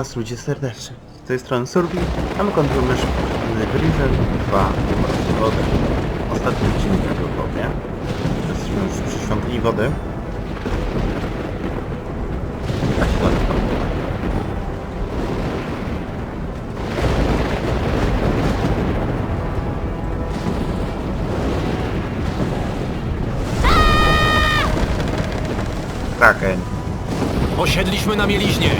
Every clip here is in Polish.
Was ludzie serdecznie. Z tej strony Surbi, a my kontynuujemy Grizel 2 po wodę. Ostatni odcinek tego powiem. Jesteśmy już przy świątyni wody. A się ładnie Kraken. Osiedliśmy na mieliźnie.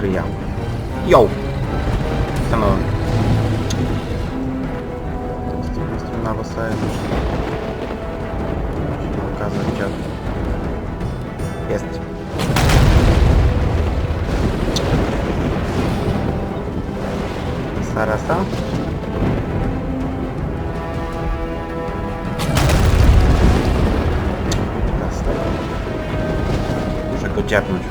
Ryjał. Yo! Stanąłem. Z drugiej strony na wasę muszę się okazać gdzie... Jest. Sarasa? Zastaj. Muszę go dziabnąć.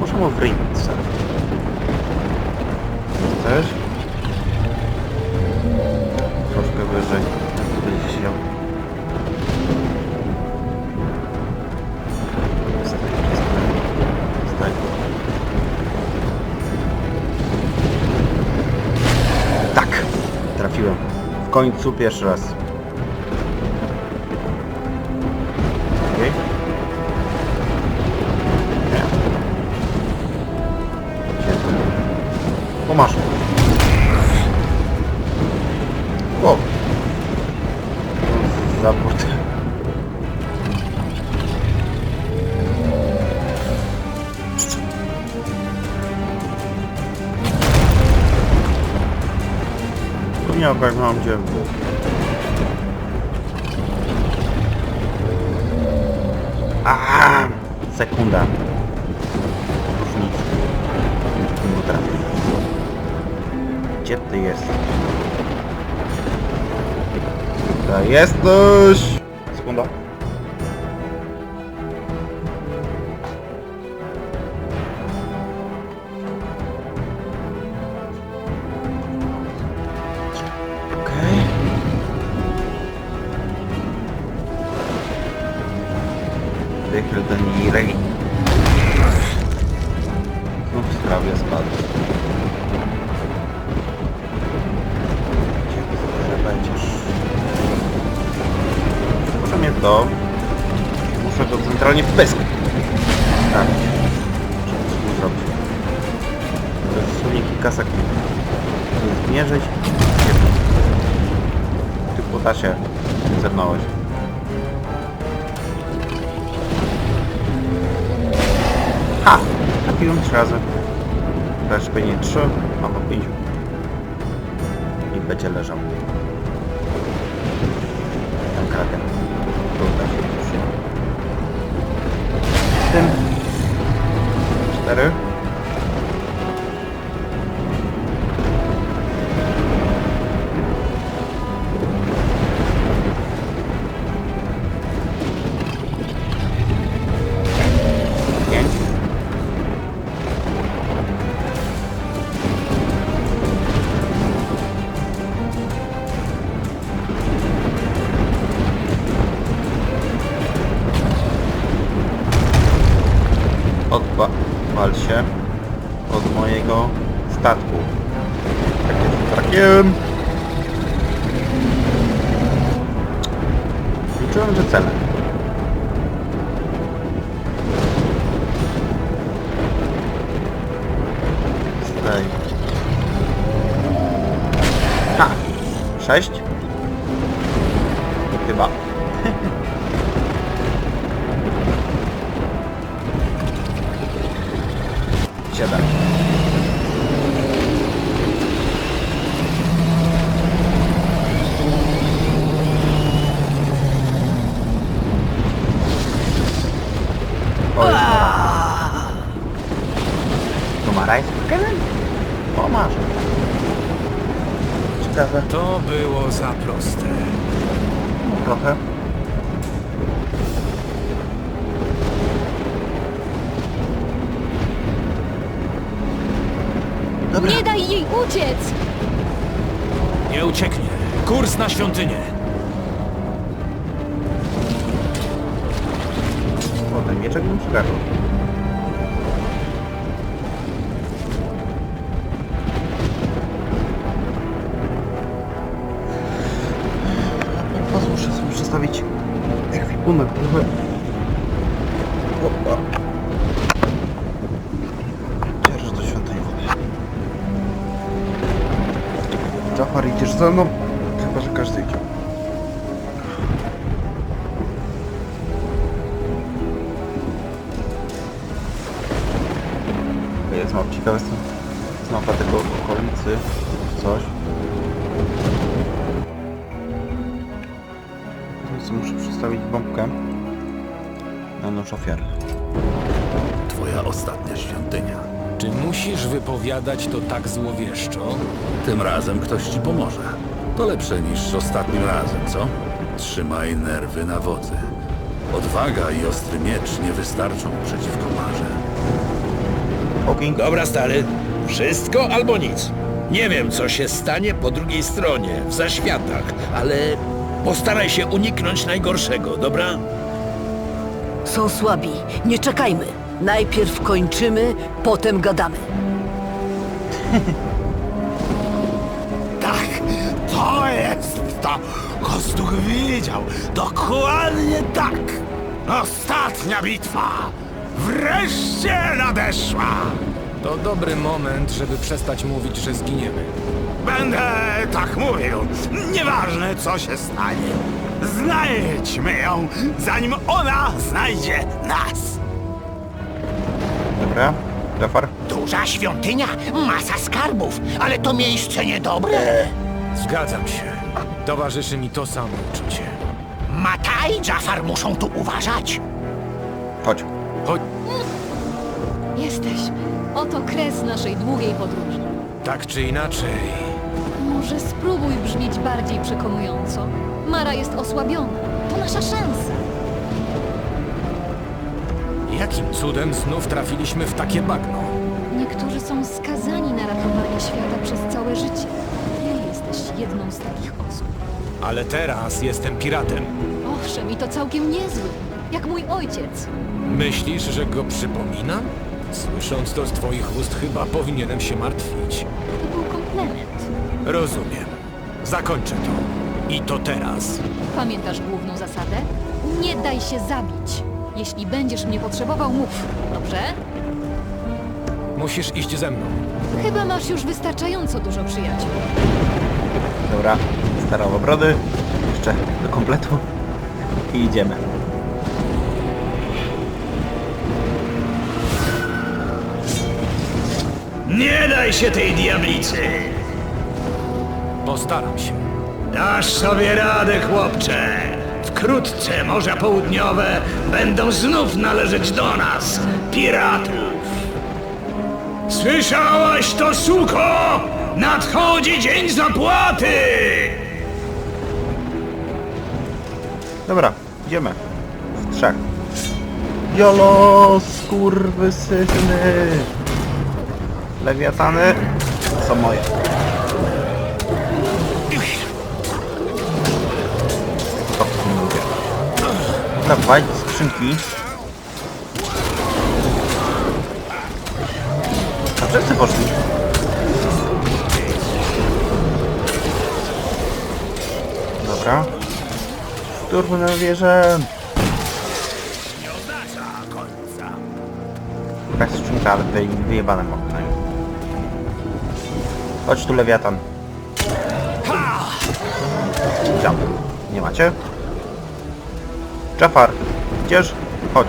Muszę mu w ręce. Chcesz? Troszkę wyżej. Będzie. Staj. Tak! Trafiłem. W końcu pierwszy raz. Nie ogarnąłem gdzie był. Sekunda. Różnicy. Nie potrafię. Gdzie ty jesteś? Tutaj jesteś! Sekunda. To... Muszę go centralnie pysk. Tak. Muszę to zrobić. To jest kilka sekund. Nie zmierzyć. Ty putasie. Zernąłeś. Ha! Trafiłem trzy razy. Teraz pewnie trzy, albo pięć. I będzie leżał. better. Siedem. O, jest To ma rajs? O, masz. Ciekawe. To było za proste. Ekwipunek trochę. Opa. Dzierż do świątyni wody. Jafar, idziesz musisz wypowiadać to tak złowieszczo? Tym razem ktoś ci pomoże. To lepsze niż ostatnim razem, co? Trzymaj nerwy na wodzy. Odwaga i ostry miecz nie wystarczą przeciwko marze. Hawking, Dobra, stary. Wszystko albo nic. Nie wiem, co się stanie po drugiej stronie, w zaświatach, ale postaraj się uniknąć najgorszego, dobra? Są słabi. Nie czekajmy. Najpierw kończymy, potem gadamy. Tak, to jest to. Kostuch widział. Dokładnie tak. Ostatnia bitwa. Wreszcie nadeszła. To dobry moment, żeby przestać mówić, że zginiemy. Będę tak mówił. Nieważne, co się stanie. Znajdźmy ją, zanim ona znajdzie nas. dobra. Jafar, Duża świątynia, masa skarbów, ale to miejsce niedobre. Zgadzam się. Towarzyszy mi to samo uczucie. Mata i Jafar muszą tu uważać. chodź. Choć Jesteśmy. Oto kres naszej długiej podróży. tak czy inaczej, Może spróbuj brzmieć bardziej przekonująco. Mara jest osłabiona. To nasza szansa. Jakim cudem znów trafiliśmy w takie bagno? Niektórzy są skazani na ratowanie świata przez całe życie. Ty jesteś jedną z takich osób. Ale teraz jestem piratem. Owszem, i to całkiem niezły. Jak mój ojciec. Myślisz, że go przypominam? Słysząc to z twoich ust, chyba powinienem się martwić. To był komplement. Rozumiem. Zakończę to. I to teraz. Pamiętasz główną zasadę? Nie daj się zabić. Jeśli będziesz mnie potrzebował, mów. Dobrze? Musisz iść ze mną. Chyba masz już wystarczająco dużo przyjaciół. Dobra. Starowo brody. Jeszcze do kompletu. I idziemy. Nie daj się tej diablicy! Postaram się. Dasz sobie radę, chłopcze! Wkrótce Morza Południowe będą znów należeć do nas, piratów! Słyszałaś to, suko? Nadchodzi dzień zapłaty! Dobra, idziemy. W trzech. Jolo, skurwysyny! Lewiatany są moje. Walić skrzynki. Wszyscy poszli. Dobra. Szturmy na wieżę. Jakaś skrzynka, ale tutaj wyjebane mam. Chodź tu, lewiatan. Jump. Nie macie? Jafar, idziesz? Chodź.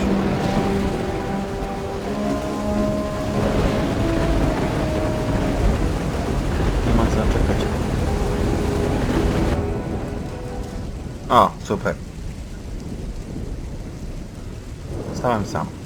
Nie ma co czekać. O, super. Zostałem sam.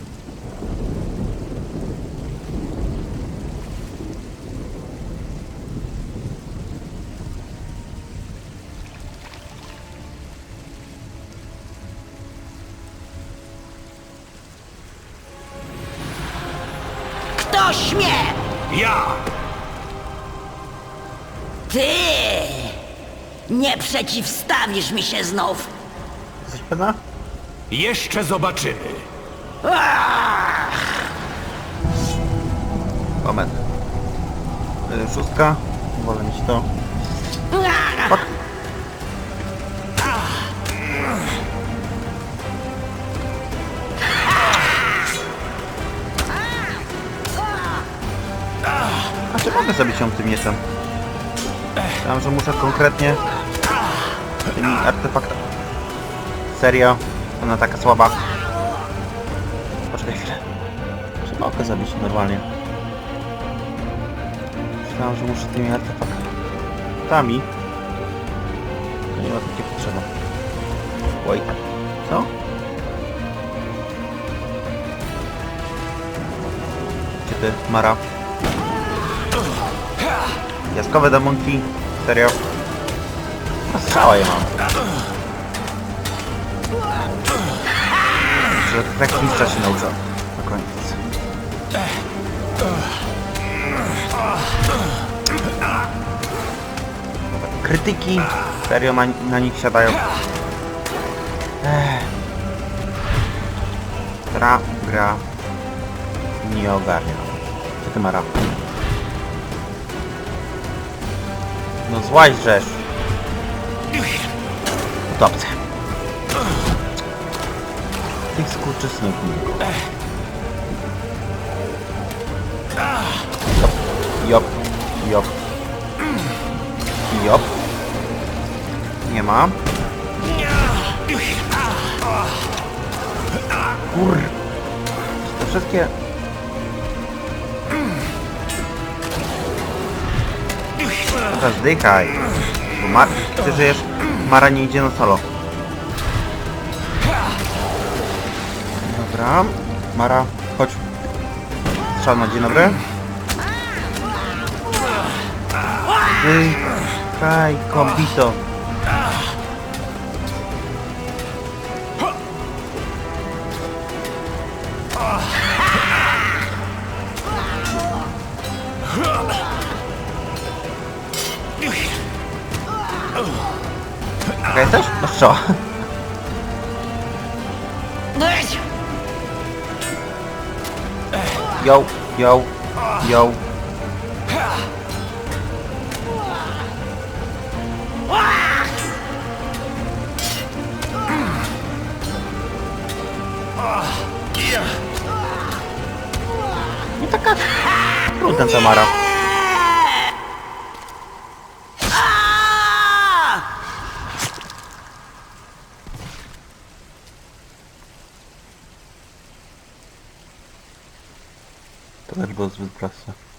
Nie przeciwstawisz mi się znów. Jesteś pewna? Jeszcze zobaczymy. Moment. Y, Szóstka. Wolę mieć to. Fuck. A czy mogę zabić ją tym mieczem? Myślałem, że muszę konkretnie tymi artefaktami. Serio? Ona taka słaba. Poczekaj chwilę. Czy mogę zabić normalnie? Myślałem, że muszę tymi artefaktami. To nie ma takiej potrzeby. Oj. Co? Gdzie ty, Mara? Jaskowe demonki? Serio? Strzała je mam. Że tak mistrza się nauczę. Na koniec. krytyki serio na, na nich siadają. Ech. Gra, gra nie ogarnia. Co ty Mara? No złaź rzesz. Utopce. Tych skurczysnów nie. Jop, jop, jop. Nie ma. Kur... Te wszystkie... Dobra, zdychaj. Bo Mar... Ty żyjesz? Mara nie idzie na solo. Dobra. Mara, chodź. Strzał na dzień dobry. Zdychaj, kombito. Strzała. Yo, yo, yo. Nie taka trudna ta Mara. To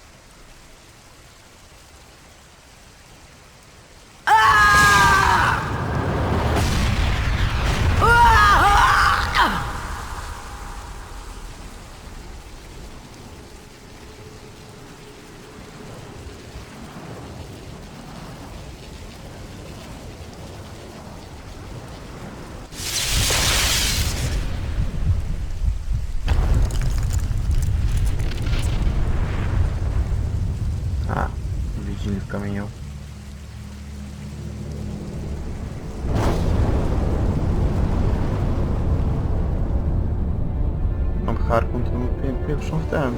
Pierwszą w ten.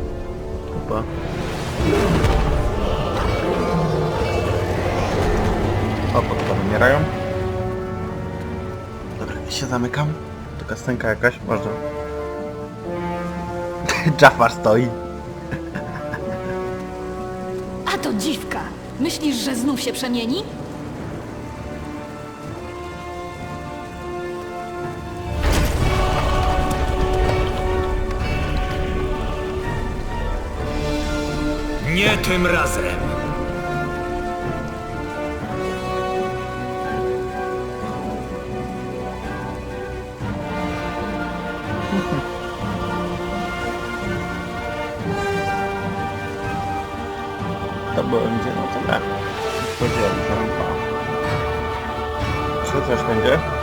Kupa. O, podpady umierają. Dobra, ja się zamykam. To kastenka jakaś, może. Jafar stoi. A to dziwka! Myślisz, że znów się przemieni? Nie tym razem! To będzie, no tyle. Podzieli zampa. Czy coś będzie?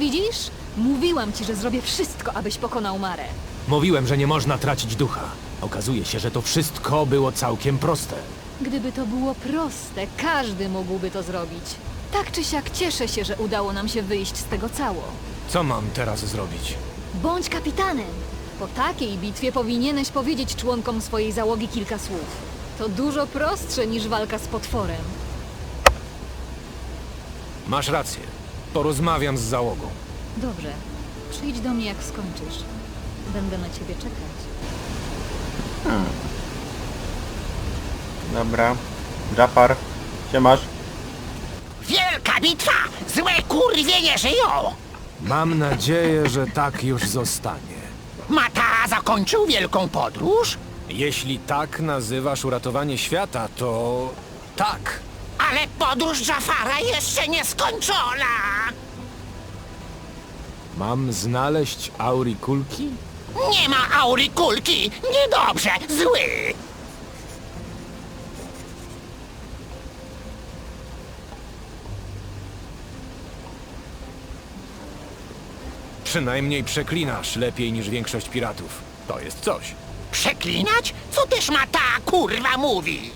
Widzisz? Mówiłam ci, że zrobię wszystko, abyś pokonał Marę. Mówiłem, że nie można tracić ducha. Okazuje się, że to wszystko było całkiem proste. Gdyby to było proste, każdy mógłby to zrobić. Tak czy siak cieszę się, że udało nam się wyjść z tego cało. Co mam teraz zrobić? Bądź kapitanem! Po takiej bitwie powinieneś powiedzieć członkom swojej załogi kilka słów. To dużo prostsze niż walka z potworem. Masz rację. Porozmawiam z załogą. Dobrze, przyjdź do mnie jak skończysz. Będę na ciebie czekać. Dobra. Jafar, gdzie masz? Wielka bitwa! Złe kurwie nie żyją! Mam nadzieję, że tak już zostanie. Mata zakończył wielką podróż, Jeśli tak nazywasz uratowanie świata, to tak. Ale podróż Jafara jeszcze nie skończona! Mam znaleźć Auri Kulki? Nie ma aurykulki! Niedobrze! Zły! Przynajmniej przeklinasz lepiej niż większość piratów. To jest coś. Przeklinać? Co też ma ta kurwa mówi?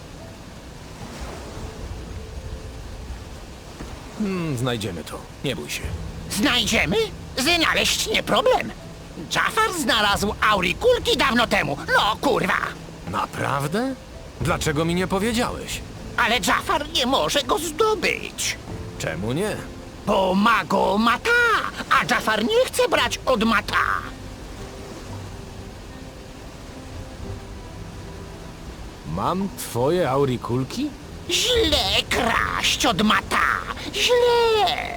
Hmm, znajdziemy to. Nie bój się. Znajdziemy? Znaleźć nie problem. Jafar znalazł aurykulki dawno temu. No kurwa! Naprawdę? Dlaczego mi nie powiedziałeś? Ale Jafar nie może go zdobyć. Czemu nie? Bo ma go Mata, a Jafar nie chce brać od Mata. Mam twoje Auri Kulki? Źle kraść od Mata. Źle.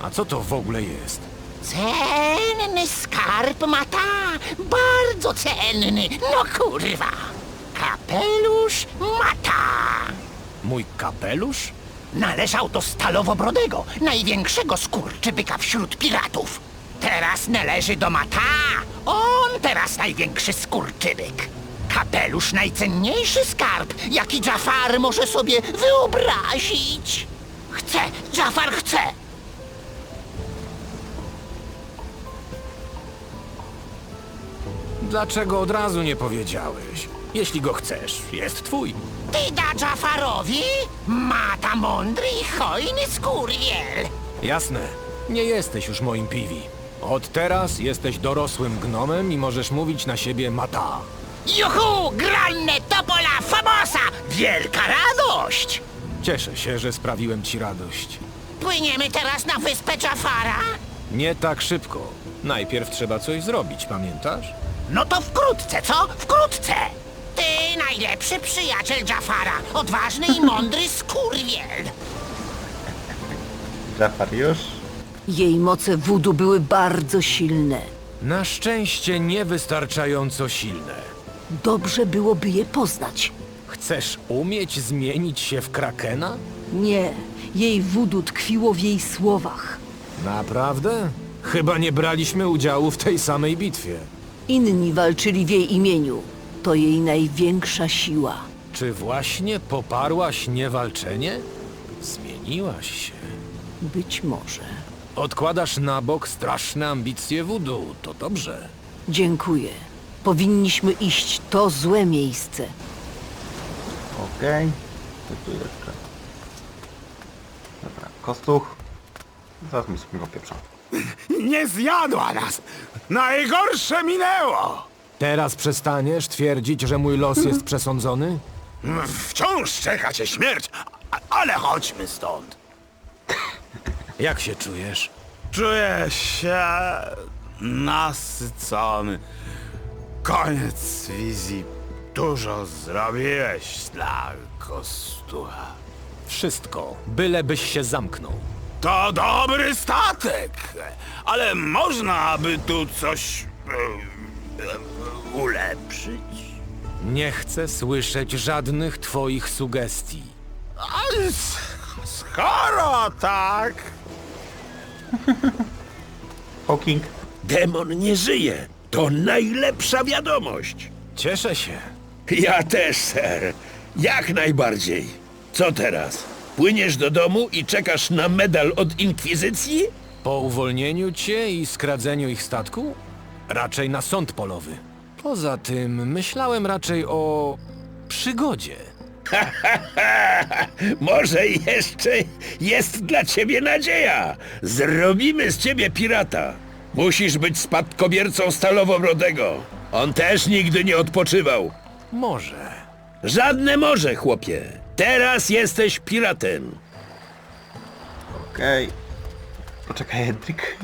A co to w ogóle jest? Cenny skarb Mata. Bardzo cenny. No kurwa. Kapelusz Mata. Mój kapelusz? Należał do Stalowobrodego, największego skurczybyka wśród piratów. Teraz należy do Mata. On teraz największy skurczybyk. Kapelusz najcenniejszy skarb, jaki Jafar może sobie wyobrazić. Chce, Jafar chce. Dlaczego od razu nie powiedziałeś? Jeśli go chcesz, jest twój. Ty da Jafarowi? Mata mądry i hojny skurwiel. Jasne. Nie jesteś już moim piwi. Od teraz jesteś dorosłym gnomem i możesz mówić na siebie mata. Juhu, granne topola famosa! Wielka radość! Cieszę się, że sprawiłem ci radość. Płyniemy teraz na wyspę Jafara? Nie tak szybko. Najpierw trzeba coś zrobić, pamiętasz? No to wkrótce, co? Wkrótce! Ty najlepszy przyjaciel Jafara, odważny i mądry skurwiel. Jafar już? Jej moce wudu były bardzo silne. Na szczęście niewystarczająco silne. Dobrze byłoby je poznać. Chcesz umieć zmienić się w krakena? Nie, jej wudu tkwiło w jej słowach. Naprawdę? Chyba nie braliśmy udziału w tej samej bitwie. Inni walczyli w jej imieniu. To jej największa siła. Czy właśnie poparłaś niewalczenie? Zmieniłaś się. Być może. Odkładasz na bok straszne ambicje wudu, to dobrze. Dziękuję. Powinniśmy iść to złe miejsce. Okej. Co tu jeszcze? Dobra, kostuch. Zaraz mi sobie go pieprza. Nie zjadła nas! Najgorsze minęło! Teraz przestaniesz twierdzić, że mój los jest przesądzony? Wciąż czeka cię śmierć, a- ale chodźmy stąd. Jak się czujesz? Czuję się nasycony. Koniec wizji. Dużo zrobiłeś dla kostuła. Wszystko, bylebyś się zamknął. To dobry statek, ale można by tu coś e, e, ulepszyć. Nie chcę słyszeć żadnych twoich sugestii. Ale s- skoro tak... Hawking. Demon nie żyje. To najlepsza wiadomość. Cieszę się. Ja też, ser. Jak najbardziej. Co teraz? Płyniesz do domu i czekasz na medal od Inkwizycji? Po uwolnieniu cię i skradzeniu ich statku? Raczej na sąd polowy. Poza tym myślałem raczej o przygodzie. Może jeszcze jest dla ciebie nadzieja. Zrobimy z ciebie pirata. Musisz być spadkobiercą Stalowobrodego. On też nigdy nie odpoczywał. Może. Żadne morze, chłopie. Teraz jesteś piratem. Okej. Poczekaj, Edryk.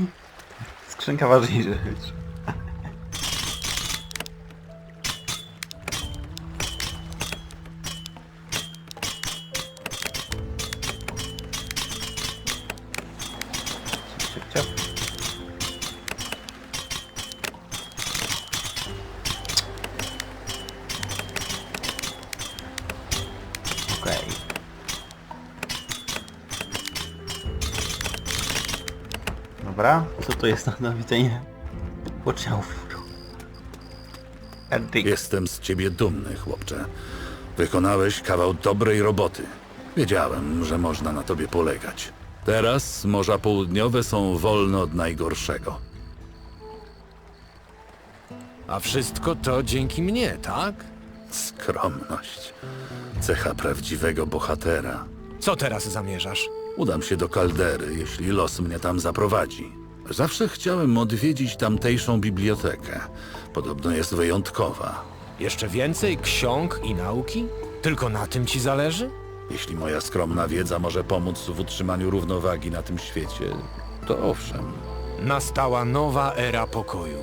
Skrzynka ważniejsza Okej. Dobra, co to jest na widzenie? Poczałów. Edryk. Jestem z ciebie dumny, chłopcze. Wykonałeś kawał dobrej roboty. Wiedziałem, że można na tobie polegać. Teraz Morza Południowe są wolne od najgorszego. A wszystko to dzięki mnie, tak? Skromność. Cecha prawdziwego bohatera. Co teraz zamierzasz? Udam się do kaldery, jeśli los mnie tam zaprowadzi. Zawsze chciałem odwiedzić tamtejszą bibliotekę. Podobno jest wyjątkowa. Jeszcze więcej ksiąg i nauki? Tylko na tym ci zależy? Jeśli moja skromna wiedza może pomóc w utrzymaniu równowagi na tym świecie, to owszem. Nastała nowa era pokoju.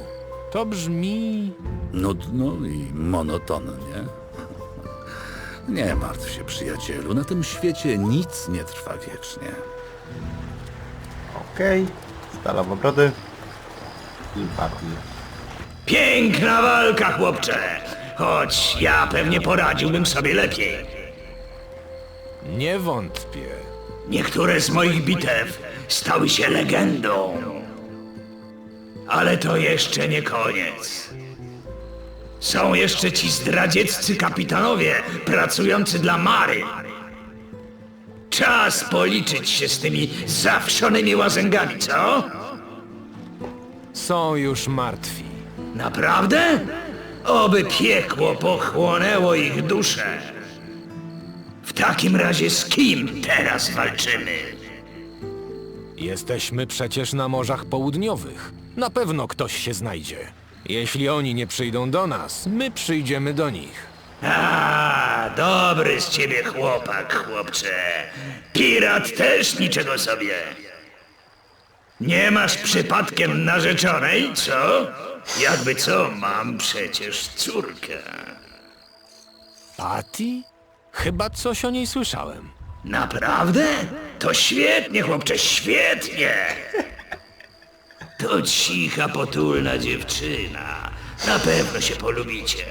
To brzmi... Nudno i monotonnie. Nie martw się, przyjacielu. Na tym świecie nic nie trwa wiecznie. Okej. Stalowobrody. I Barbie. Piękna walka, chłopcze! Choć ja pewnie poradziłbym sobie lepiej. Nie wątpię. Niektóre z moich bitew stały się legendą. Ale to jeszcze nie koniec. Są jeszcze ci zdradzieccy kapitanowie pracujący dla Mary. Czas policzyć się z tymi zawszonymi łazęgami, co? Są już martwi. Naprawdę? Oby piekło pochłonęło ich dusze. W takim razie z kim teraz walczymy? Jesteśmy przecież na morzach południowych. Na pewno ktoś się znajdzie. Jeśli oni nie przyjdą do nas, my przyjdziemy do nich. A, dobry z ciebie chłopak, chłopcze. Pirat też niczego sobie. Nie masz przypadkiem narzeczonej, co? Jakby co, mam przecież córkę. Patty? Chyba coś o niej słyszałem. Naprawdę? To świetnie, chłopcze, świetnie! To cicha, potulna dziewczyna. Na pewno się polubicie.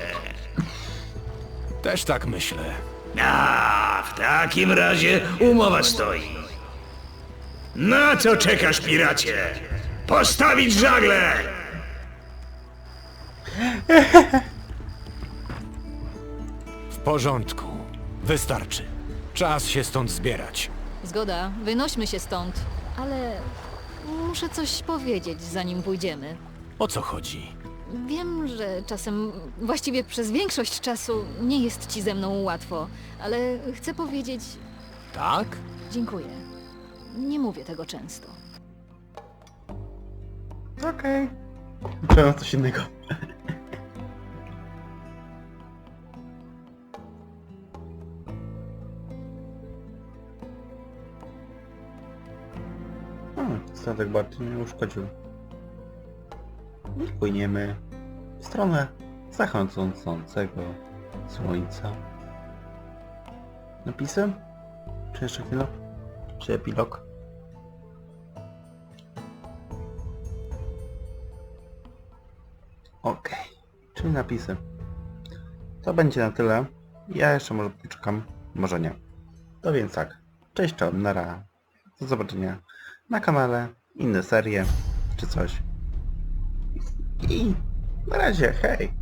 Też tak myślę. A, w takim razie umowa stoi. Na co czekasz, piracie? Postawić żagle! W porządku. Wystarczy. Czas się stąd zbierać. Zgoda, wynośmy się stąd. Ale muszę coś powiedzieć, zanim pójdziemy. O co chodzi? Wiem, że czasem, właściwie przez większość czasu nie jest ci ze mną łatwo, ale chcę powiedzieć Tak? dziękuję. Nie mówię tego często. Okej. Trzeba coś innego. Hmm, statek bardziej nie uszkodził. I płyniemy w stronę zachodzącego słońca. Napisy? Czy jeszcze chwilę? Czy epilog? Okej, czyli napisy. To będzie na tyle. Ja jeszcze może poczekam, może nie. To więc tak. Cześć, czołem, nara. Do zobaczenia na kanale, inne serie, czy coś. I na razie, hej!